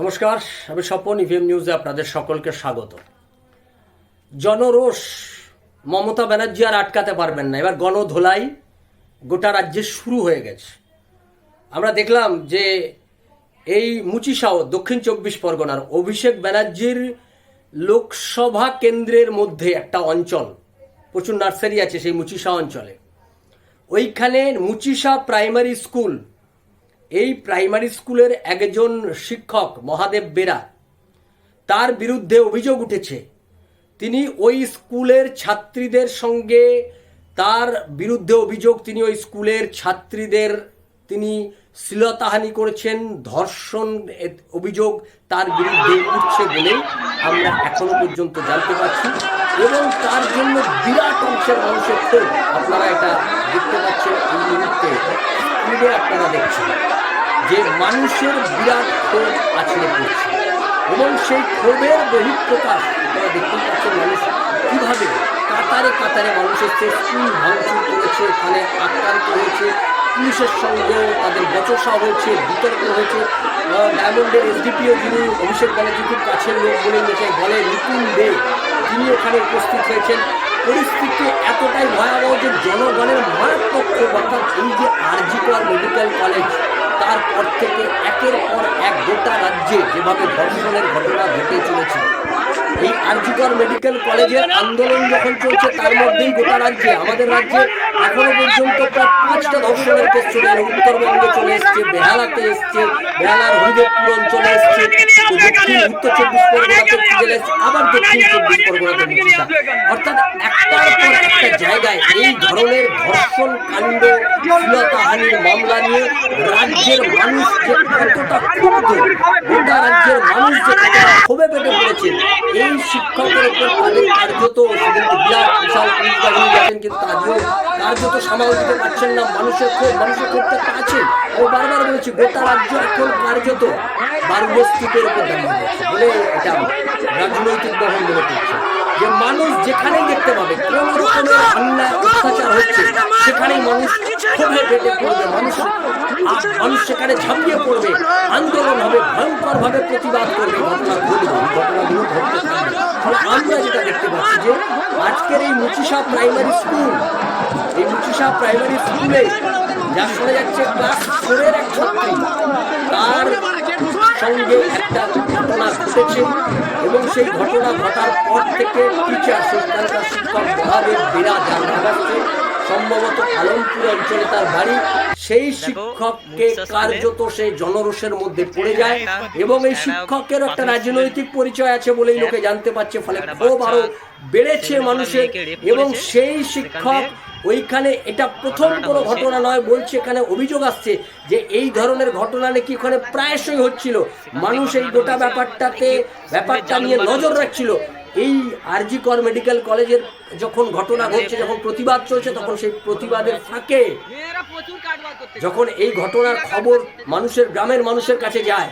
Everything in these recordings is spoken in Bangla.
নমস্কার, আমি স্বপন ইভিএম নিউজে আপনাদের সকলকে স্বাগত। জনরোষ মমতা ব্যানার্জি আর আটকাতে পারবেন না। এবার গণধোলাই গোটা রাজ্যে শুরু হয়ে গেছে। আমরা দেখলাম যে এই মুচিসাও দক্ষিণ চব্বিশ পরগনার অভিষেক ব্যানার্জির লোকসভা কেন্দ্রের মধ্যে একটা অঞ্চল। প্রচুর নার্সারি আছে সেই মুচিসা অঞ্চলে। ওইখানে মুচিসা প্রাইমারি স্কুল এই প্রাইমারি স্কুলের একজন শিক্ষক, মহাদেব বেরা, তার বিরুদ্ধে অভিযোগ উঠেছে। তিনি ওই স্কুলের ছাত্রীদের সঙ্গে তার বিরুদ্ধে অভিযোগ, তিনি ওই স্কুলের ছাত্রীদের, তিনি শ্লীলতাহানি করেছেন, ধর্ষণ অভিযোগ তার বিরুদ্ধে উঠছে বলেই আমরা এখনও পর্যন্ত জানতে পারছি। এবং তার জন্য বিরাট অংশের মানুষের ক্ষোভ, আপনারা এটা দেখতে পাচ্ছেন এই মুহূর্তে স্ক্রিনে আপনারা দেখছেন, যে মানুষের বিরাট ক্ষোভ আছড়ে পড়ছে। এবং সেই ক্ষোভের বহিঃপ্রকাশ আপনারা দেখতে পাচ্ছেন মানুষ কীভাবে কাতারে কাতারে মানুষ এসছে স্কুল ভাঙচুর করেছে, এখানে আক্রান্ত হয়েছে, পুলিশের সঙ্গেও তাদের বচসা হয়েছে, বিতর্ক হয়েছে। ডায়মন্ডের এসডিপিও যিনি অভিষেক ব্যানার্জি খুব কাছের লোক বলে লোকে বলে নিপুণ দে তিনি ওখানে উপস্থিত হয়েছেন। পরিস্থিতি এতটাই ভয়াবহ যে জনগণের মারাত্মক ক্ষোভ অর্থাৎ এই যে আরজিকর মেডিকেল কলেজ তারপর থেকে একের পর এক গোটা রাজ্যে যেভাবে ধর্ষণের ঘটনা ঘটে চলেছে আরজিকর মেডিকেল কলেজের আন্দোলন যখন চলছে, তার মধ্যেই গোটা রাজ্যে, আমাদের রাজ্যে এখনও পর্যন্ত প্রায় পাঁচটা ধর্ষণের কেস চলে। উত্তরবঙ্গে চলে এসছে, বেহালাতে এসছে, বেহালার হরিদেবপুর অঞ্চলে এসছে উত্তর চব্বিশ পরগনাতে এসছে, আবার দক্ষিণ চব্বিশ পরগনাতে মুচিসা অর্থাৎ একটার পর একটা জায়গায় এই ধরনের ধর্ষণ কাণ্ড শ্লীলতাহানির মামলা নিয়ে রাজ্যের মানুষ যে কতটা ক্ষুব্ধ, গোটা রাজ্যের মানুষ যে কতটা ক্ষোভে পেটে পড়েছে, এই শিক্ষকের উপর তাদের কার্যত সেদিন তো বিরাট বিশাল ভূমিকা নিয়ে গেছেন, কিন্তু তাদেরও কার্যত সামাল দিতে পারছেন না মানুষের ক্ষোভ মানুষের ক্ষোভটা আছে আমি বারবার বলেছি, গোটা রাজ্য এখন কার্যত বারুবস্তিকের উপর দাঁড়িয়ে গেছে বলে এটা রাজনৈতিক বহন মনে করছে যে মানুষ যেখানেই দেখতে পাবে, কোন রকমের অন্যায়, অত্যাচার হচ্ছে, সেখানেই মানুষ ক্ষোভে পেটে পড়বে, মানুষ মানুষ সেখানে ঝাঁপিয়ে পড়বে, আন্দোলন হবে ভয়ঙ্কর ভাবে প্রতিবাদ করবে, ঘটনা ঘটবে ঘটনাগুলো ঘটতে থাকবে। ফলে আমরা যেটা দেখতে পাচ্ছি যে আজকের এই মুচিসা প্রাইমারি স্কুল, এই মুচিসা প্রাইমারি স্কুলে যা শোনা যাচ্ছে, ক্লাস ফোরের এক ছাত্রী, তার সঙ্গে একটা ঘটনা ঘটেছে এবং সেই ঘটনা ঘটার পর থেকে টিচার সেখানকার শিক্ষক মহাদেব বেরা যার নাম আসছে সম্ভবত আলমপুর অঞ্চলে তার বাড়ি। সেই শিক্ষককে কার্যত সে জনরোষের মধ্যে পড়ে যায় এবং এই শিক্ষকের একটা রাজনৈতিক পরিচয় আছে বলেই লোকে জানতে পারছে ফলে খুব আরও বেড়েছে মানুষের এবং সেই শিক্ষক ওইখানে এটা প্রথম কোনো ঘটনা নয় বলছে এখানে অভিযোগ আসছে যে এই ধরনের ঘটনা নাকি ওখানে প্রায়শই হচ্ছিল। মানুষ এই গোটা ব্যাপারটাতে ব্যাপারটা নিয়ে নজর রাখছিল। এই আরজি কর মেডিকেল কলেজের যখন ঘটনা ঘটছে যখন প্রতিবাদ চলছে তখন সেই প্রতিবাদের ফাঁকে যখন এই ঘটনার খবর মানুষের গ্রামের মানুষের কাছে যায়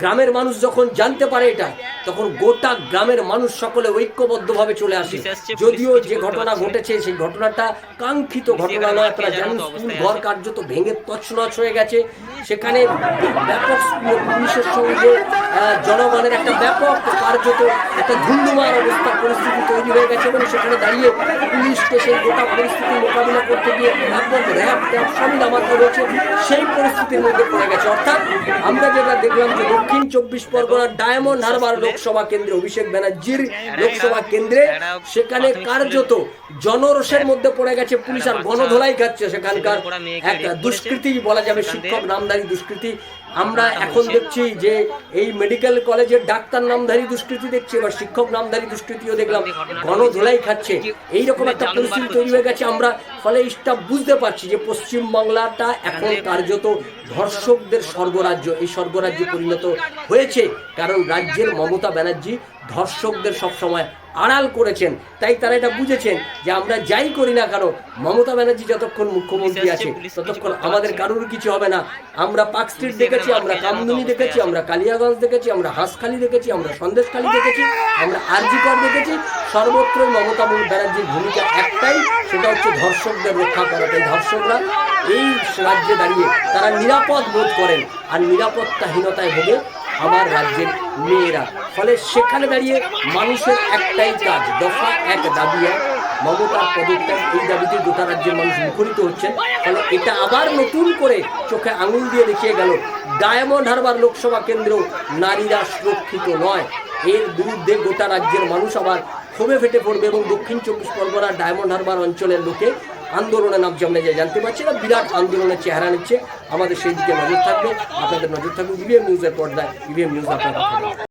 গ্রামের মানুষ যখন জানতে পারে এটা তখন গোটা গ্রামের মানুষ সকলে ঐক্যবদ্ধভাবে চলে আসে। যদিও যে ঘটনা ঘটেছে সেই ঘটনাটা কাঙ্ক্ষিত ঘটনা নয় আপনারা জানেন স্কুল ঘর কার্যত ভেঙে তছনছ হয়ে গেছে। সেখানে ব্যাপক পুলিশের সঙ্গে জনগণের একটা ব্যাপক কার্যত একটা ধুন্ধুমার অবস্থা পরিস্থিতি তৈরি হয়ে গেছে এবং সেখানে দাঁড়িয়ে পুলিশকে সেই গোটা পরিস্থিতি মোকাবিলা করতে গিয়ে ব্যাপক র্যাব ট্যাব সবই নামাতে রয়েছে। সেই পরিস্থিতির মধ্যে পড়ে গেছে। অর্থাৎ আমরা যেটা দেখলাম যে দক্ষিণ চব্বিশ পরগনার ডায়মন্ড হারবার লোকসভা কেন্দ্রে অভিষেক ব্যানার্জির লোকসভা কেন্দ্রে সেখানে কার্যত জনরোষের মধ্যে পড়ে গেছে পুলিশ আর গণধোলাই খাচ্ছে সেখানকার একটা দুষ্কৃতি বলা যাবে শিক্ষক নামদারি দুষ্কৃতি। আমরা এখন দেখছি যে এই মেডিকেল কলেজের ডাক্তার নামধারী দুষ্কৃতি দেখছি এবার শিক্ষক নামধারী দুষ্কৃতিও দেখলাম। গণধোলাই খাচ্ছে। এইরকম একটা পরিস্থিতি তৈরি হয়ে গেছে আমরা ফলে এটা বুঝতে পারছি যে পশ্চিমবাংলাটা এখন কার্যত ধর্ষকদের স্বর্গরাজ্য এই স্বর্গরাজ্যে পরিণত হয়েছে। কারণ রাজ্যের মমতা ব্যানার্জি ধর্ষকদের সবসময় আড়াল করেছেন। তাই তারা এটা বুঝেছেন যে আমরা যাই করি না কেন মমতা ব্যানার্জি যতক্ষণ মুখ্যমন্ত্রী আছে ততক্ষণ আমাদের কারোর কিছু হবে না। আমরা পার্ক স্ট্রিট দেখেছি আমরা কামদুনি দেখেছি আমরা কালিয়াগঞ্জ দেখেছি আমরা হাঁসখালি দেখেছি আমরা সন্দেশখালি দেখেছি আমরা আরজিকর দেখেছি। সর্বত্র মমতা ব্যানার্জির ভূমিকা একটাই সেটা হচ্ছে ধর্ষকদের রক্ষা করা। তাই ধর্ষকরা এই রাজ্যে দাঁড়িয়ে তারা নিরাপদ বোধ করেন আর নিরাপত্তাহীনতায় ভোগে আমার রাজ্যের মেয়েরা। ফলে সেখানে দাঁড়িয়ে মানুষের একটাই কাজ, দফা এক দাবি এক। মমতার পদত্যাগ, এই দাবিতে গোটা রাজ্যের মানুষ মুখরিত হচ্ছে। ফলে এটা আবার নতুন করে চোখে আঙুল দিয়ে দেখিয়ে গেল, ডায়মন্ড হারবার লোকসভা কেন্দ্র নারীরা সুরক্ষিত নয়। এর বিরুদ্ধে গোটা রাজ্যের মানুষ আবার ক্ষোভে ফেটে পড়বে এবং দক্ষিণ চব্বিশ পরগনার ডায়মন্ড হারবার অঞ্চলের লোকে আন্দোলনে নাম জমে যায় জানতে পারছি না, বিরাট আন্দোলনের চেহারা নিচ্ছে। আমাদের সেই দিকে নজর থাকবে। আপনাদের নজর থাকবে ইভিএম নিউজের পর্দায়। ইভিএম নিউজ আপনার।